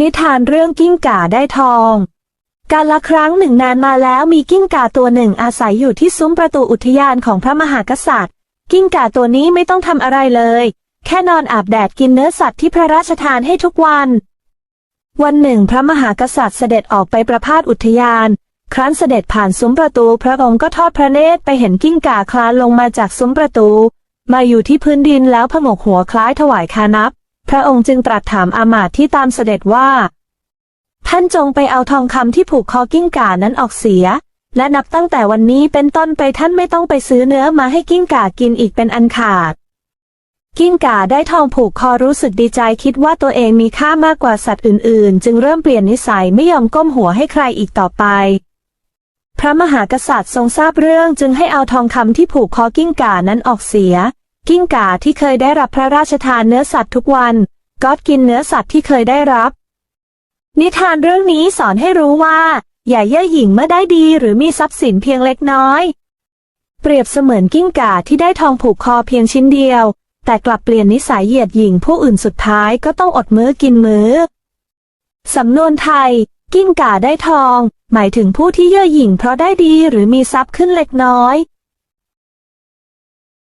นิทานเรื่องกิ้งก่าได้ทอง กาลละครั้งหนึ่งนานมาแล้วมีกิ้งก่าตัวหนึ่งอาศัยอยู่ที่ซุ้มประตูอุทยานของพระมหากษัตริย์ กิ้งก่าตัวนี้ไม่ต้องทำอะไรเลย แค่นอนอาบแดดกินเนื้อสัตว์ที่พระราชทานให้ทุกวัน วันหนึ่งพระมหากษัตริย์เสด็จออกไปประพาสอุทยาน ครั้นเสด็จผ่านซุ้มประตูพระองค์ก็ทอดพระเนตรไปเห็นกิ้งก่าคลานลงมาจากซุ้มประตู มาอยู่ที่พื้นดินแล้วผงกหัวคล้ายถวายคานับ พระองค์จึงตรัสถามอามาตย์ที่ตามเสด็จว่า ท่านจงไปเอาทองคำที่ผูกคอกิ้งก่านั้นออกเสีย และนับตั้งแต่วันนี้เป็นต้นไปท่านไม่ต้องไปซื้อเนื้อมาให้กิ้งก่ากินอีกเป็นอันขาด กิ้งก่าได้ทองผูกคอรู้สึกดีใจคิดว่าตัวเองมีค่ามากกว่าสัตว์อื่นๆ จึงเริ่มเปลี่ยนนิสัยไม่ยอมก้มหัวให้ใครอีกต่อไปพระมหากษัตริย์ทรงทราบเรื่องจึงให้เอาทองคำที่ผูกคอกิ้งก่านั้นออกเสีย กิ้งก่าที่เคยได้รับพระราชทานเนื้อสัตว์ทุกวัน ก็กินเนื้อสัตว์ที่เคยได้รับ นิทานเรื่องนี้สอนให้รู้ว่า อย่าเย่อหยิ่งเมื่อได้ดีหรือมีทรัพย์สินเพียงเล็กน้อย เปรียบเสมือนกิ้งก่าที่ได้ทองผูกคอเพียงชิ้นเดียว แต่กลับเปลี่ยนนิสัยเหยียดหยิ่งผู้อื่นสุดท้ายก็ต้องอดมื้อกินมื้อสำนวนไทย กิ้งก่าได้ทอง หมายถึงผู้ที่เย่อหยิ่งเพราะได้ดีหรือมีทรัพย์ขึ้นเล็กน้อย